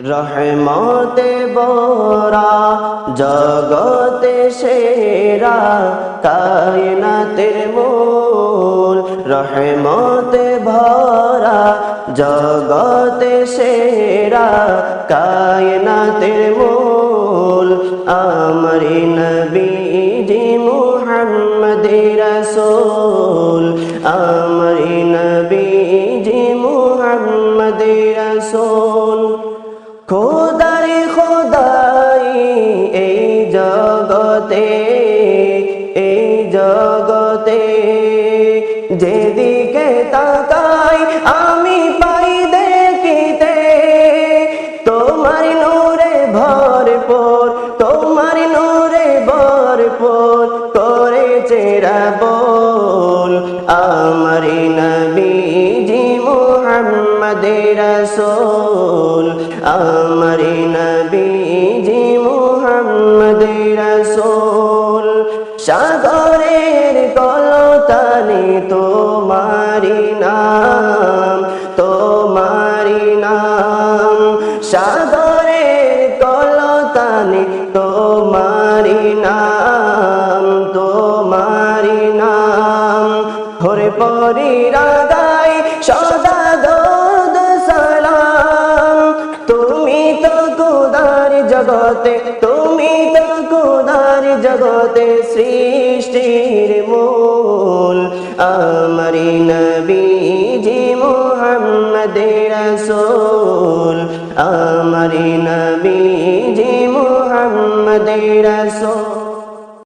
রহমতে বরা জগতে সেরা কায়নাতের মূল। রহমতে ভরা জগতে সেরা কায়নাতের মূল। আমরি নবীজি মুহাম্মদ রসুল। আমরি নবীজি মুহাম্মদ রসুল। খোদারি খোদাই, এই জগতে এই জগতে, যেদিকে তাকাই আমি পাই দেখিতে। তোমার নূরে ভরপুর, তোমার নূরে ভরপুর করে চেরা বল আমার মুহাম্মদ রাসূল, আমার নবীজি মুহাম্মদ রাসূল। সাগরের কলতানে তোমারি নাম তোমারি নাম। সাগরের কলতানে তোমারি নাম তোমারি নাম। হরে পরি রাগাই সদা জগতে, তুমি তো কুদার জগতে সৃষ্টির মূল। আমারি নবীজি মোহাম্মদের সোল আমারি নবীজি মোহাম্মদের রাসূল।